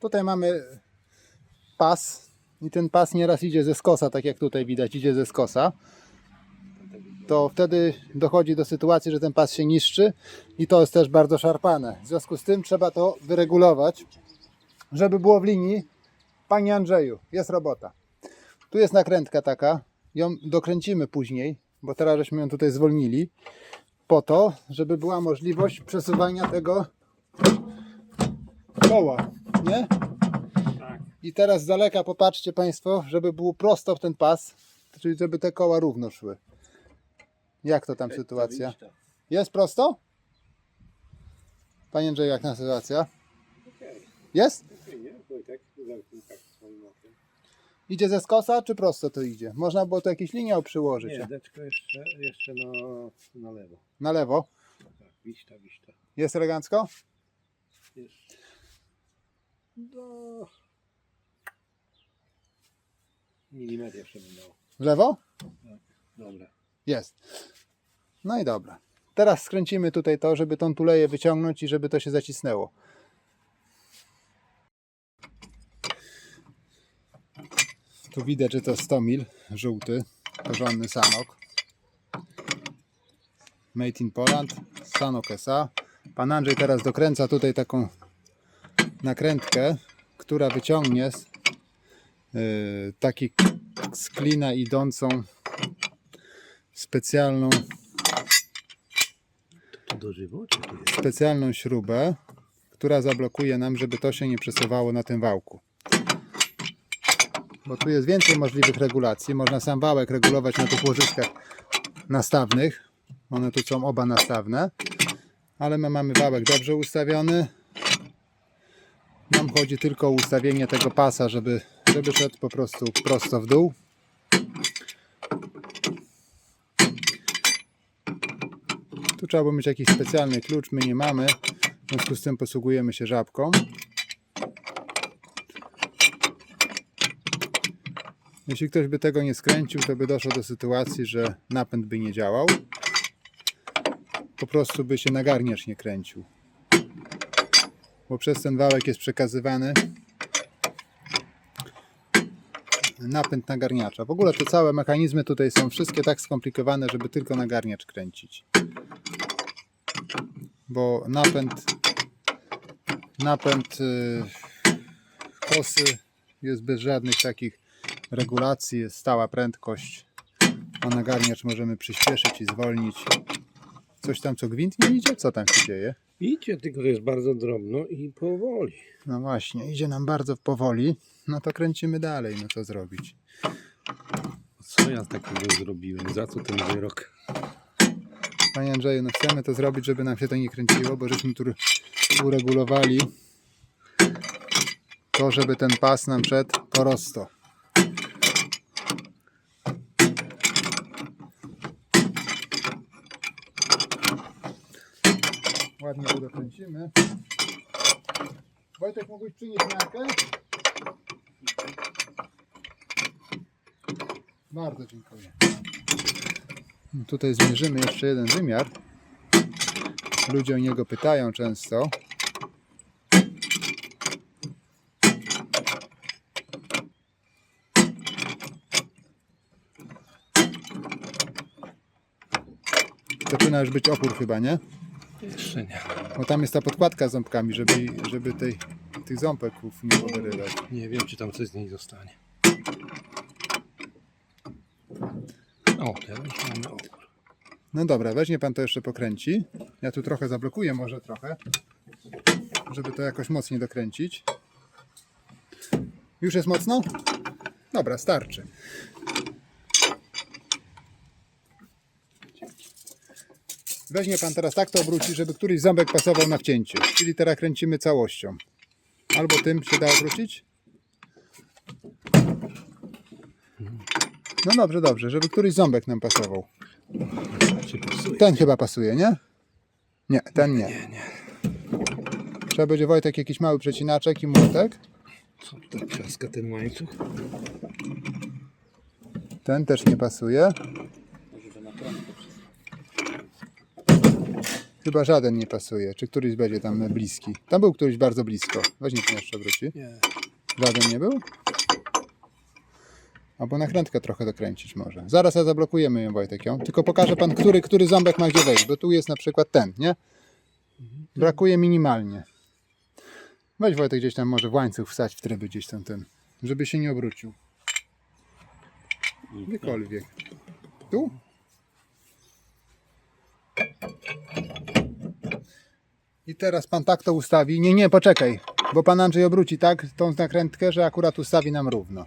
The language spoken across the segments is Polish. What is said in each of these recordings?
Tutaj mamy pas i ten pas nieraz idzie ze skosa, tak jak tutaj widać, idzie ze skosa. To wtedy dochodzi do sytuacji, że ten pas się niszczy i to jest też bardzo szarpane. W związku z tym trzeba to wyregulować, żeby było w linii. Panie Andrzeju, jest robota. Tu jest nakrętka taka, ją dokręcimy później, bo teraz żeśmy ją tutaj zwolnili, po to, żeby była możliwość przesuwania tego koła, nie? Tak. I teraz z daleka popatrzcie Państwo, żeby był prosto w ten pas, czyli żeby te koła równo szły. Jak to tam sytuacja? Jest prosto? Panie Andrzeju, jak na sytuacja? Jest? tak. Idzie ze skosa, czy prosto to idzie? Można było tu jakieś linie przyłożyć. Nie, deczko jeszcze, jeszcze na, na lewo. Na lewo. Tak, wiśta, wiśta. Jest elegancko? Jeszcze. Do... Milimetr jeszcze bym dał. W lewo? Dobra. Jest. No i dobra. Teraz skręcimy tutaj to, żeby tą tuleję wyciągnąć i żeby to się zacisnęło. Tu widać, że to 100 mil, żółty, porządny sanok. Made in Poland, sanok SA. Pan Andrzej teraz dokręca tutaj taką nakrętkę, która wyciągnie z, yy, taki z klina idącą specjalną, żywo, specjalną śrubę, która zablokuje nam, żeby to się nie przesuwało na tym wałku. Bo tu jest więcej możliwych regulacji. Można sam wałek regulować na tych łożyskach nastawnych. One tu są oba nastawne. Ale my mamy wałek dobrze ustawiony. Chodzi tylko o ustawienie tego pasa, żeby, żeby szedł po prostu prosto w dół. Tu trzeba było mieć jakiś specjalny klucz, my nie mamy. W związku z tym posługujemy się żabką. Jeśli ktoś by tego nie skręcił, to by doszło do sytuacji, że napęd by nie działał. Po prostu by się nagarniacz nie kręcił. Bo przez ten wałek jest przekazywany napęd nagarniacza. W ogóle te całe mechanizmy tutaj są wszystkie tak skomplikowane, żeby tylko nagarniacz kręcić bo napęd napęd y, kosy jest bez żadnych takich regulacji, jest stała prędkość a nagarniacz możemy przyspieszyć i zwolnić coś tam co gwint nie idzie? Co tam się dzieje? Idzie, tylko to jest bardzo drobno i powoli. No właśnie, idzie nam bardzo powoli no to kręcimy dalej, no co zrobić Co ja takiego zrobiłem? Za co ten wyrok? Panie Andrzeju, no chcemy to zrobić, żeby nam się to nie kręciło, bo żeśmy tu uregulowali to, żeby ten pas nam szedł prosto. Ładnie go dokręcimy. Wojtek, mógłbyś przynieść miarkę? Bardzo dziękuję. Tutaj zmierzymy jeszcze jeden wymiar. Ludzie o niego pytają często. Zaczyna już być opór chyba, nie? Jeszcze nie. Bo tam jest ta podkładka z ząbkami, żeby, żeby tej, tych ząbków nie powyrywać. Nie wiem, czy tam coś z niej zostanie. O, teraz mamy opór. No dobra, weźmie pan to jeszcze pokręci. Ja tu trochę zablokuję, może trochę, żeby to jakoś mocniej dokręcić. Już jest mocno? Dobra, starczy. Weźmie pan teraz tak to obróci, żeby któryś ząbek pasował na wcięcie. Czyli teraz kręcimy całością. Albo tym się da obrócić? No dobrze, dobrze, żeby któryś ząbek nam pasował. Ten chyba pasuje, nie? Nie, ten nie. Nie, nie. Trzeba będzie Wojtek jakiś mały przecinaczek i młotek. Co tak trzaska ten łańcuch? Ten też nie pasuje. Chyba żaden nie pasuje. Czy któryś będzie tam bliski? Tam był któryś bardzo blisko. Weź nie jeszcze wróci. Nie. Żaden nie był? Albo nakrętkę trochę dokręcić może. Zaraz ja zablokujemy ją Wojtek ją. Tylko pokaże pan, który, który ząbek ma gdzie wejść, bo tu jest na przykład ten, nie? Brakuje minimalnie. Weź Wojtek gdzieś tam może w łańcuch wstać w tryby gdzieś tam ten, żeby się nie obrócił. Gdziekolwiek. Tu? I teraz pan tak to ustawi. Nie, nie, poczekaj, bo pan Andrzej obróci tak tą nakrętkę, że akurat ustawi nam równo.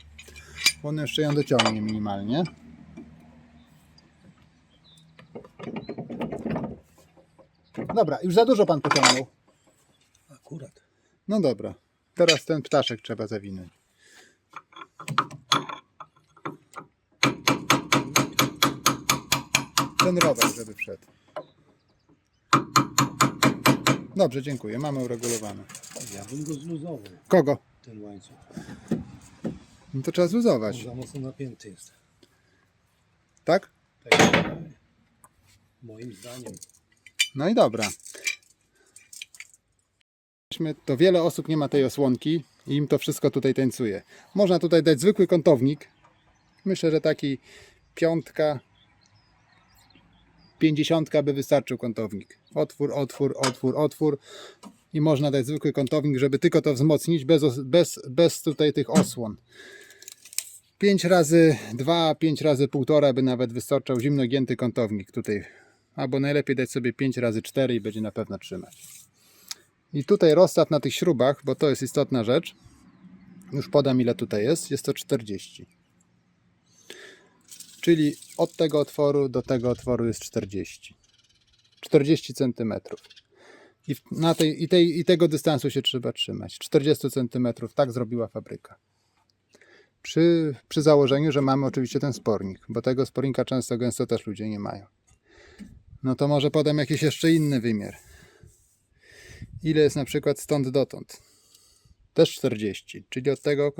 On jeszcze ją dociągnie minimalnie. Dobra, już za dużo pan pociągnął. Akurat. No dobra, teraz ten ptaszek trzeba zawinąć. Ten rower, żeby wszedł. Dobrze, dziękuję. Mamy uregulowane. Ja bym go zluzował, Kogo? ten łańcuch. No to trzeba zluzować, On za mocno napięty jest. tak? Tak, moim zdaniem. No i dobra. Weźmy- To wiele osób nie ma tej osłonki i im to wszystko tutaj tańcuje. Można tutaj dać zwykły kątownik. Myślę, że taki piątka, pięćdziesiątka by wystarczył kątownik. Otwór, otwór, otwór, otwór. I można dać zwykły kątownik, żeby tylko to wzmocnić bez, bez, bez tutaj tych osłon. 5 razy 2, 5 razy 1,5 by nawet wystarczał zimno gięty kątownik tutaj albo najlepiej dać sobie 5 razy 4 i będzie na pewno trzymać. I tutaj rozstaw na tych śrubach, bo to jest istotna rzecz. Już podam ile tutaj jest. Jest to 40. Czyli od tego otworu do tego otworu jest 40. 40 cm. I, na tej, i, tej, I tego dystansu się trzeba trzymać. 40 cm. Tak zrobiła fabryka. Przy, przy założeniu, że mamy oczywiście ten spornik, bo tego spornika często gęsto też ludzie nie mają. No to może podam jakiś jeszcze inny wymiar. Ile jest na przykład stąd dotąd? Też 40, czyli od tego,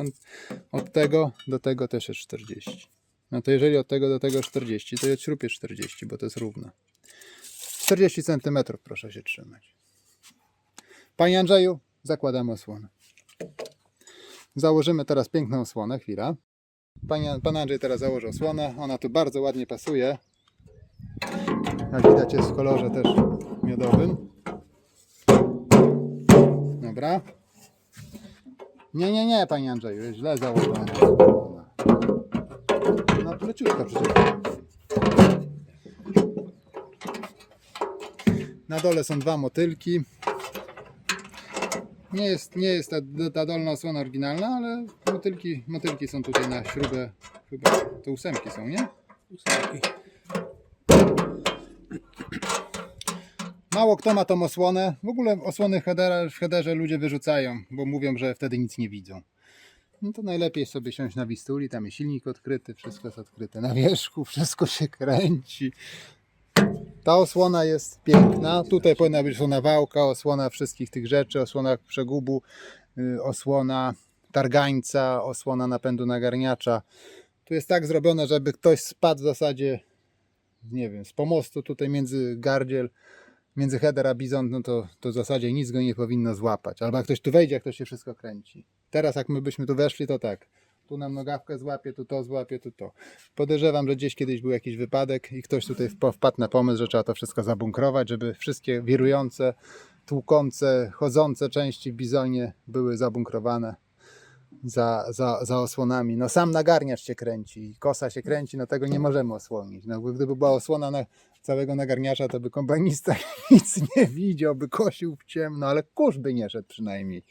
od tego do tego też jest 40. No to jeżeli od tego do tego 40, to i od śrub jest 40, bo to jest równo. 40 cm proszę się trzymać. Panie Andrzeju, zakładamy osłonę. Założymy teraz piękną osłonę, chwila. Panie, pan Andrzej teraz założy osłonę, ona tu bardzo ładnie pasuje. Jak widać jest w kolorze też miodowym. Dobra. Nie, nie, nie, panie Andrzeju, źle założone. To leciutko przecież. Na dole są dwa motylki. Nie jest, nie jest ta, ta dolna osłona oryginalna, ale motylki, motylki są tutaj na śrubę. Chyba to ósemki są, nie? Ósemki. Mało kto ma tą osłonę. W ogóle osłony headera, w headerze ludzie wyrzucają, bo mówią, że wtedy nic nie widzą. No to najlepiej sobie siąść na wistuli, tam jest silnik odkryty, wszystko jest odkryte na wierzchu, wszystko się kręci. Ta osłona jest piękna. Tutaj powinna być osłona wałka, osłona wszystkich tych rzeczy, osłona przegubu, y, osłona targańca, osłona napędu nagarniacza. Tu jest tak zrobione, żeby ktoś spadł w zasadzie, nie wiem, z pomostu tutaj między gardziel, między header a bizont, no to, to w zasadzie nic go nie powinno złapać. Albo jak ktoś tu wejdzie, jak to się wszystko kręci. Teraz jak my byśmy tu weszli, to tak. Tu nam nogawkę złapie, tu to złapie, tu to. Podejrzewam, że gdzieś kiedyś był jakiś wypadek i ktoś tutaj wpa- wpadł na pomysł, że trzeba to wszystko zabunkrować, żeby wszystkie wirujące, tłukące, chodzące części w bizonie były zabunkrowane za, za, za osłonami. No sam nagarniacz się kręci, kosa się kręci, no tego nie możemy osłonić. No, gdyby była osłona na całego nagarniacza, to by kombajnista nic nie widział, by kosił w ciemno, ale kurz by nie szedł przynajmniej.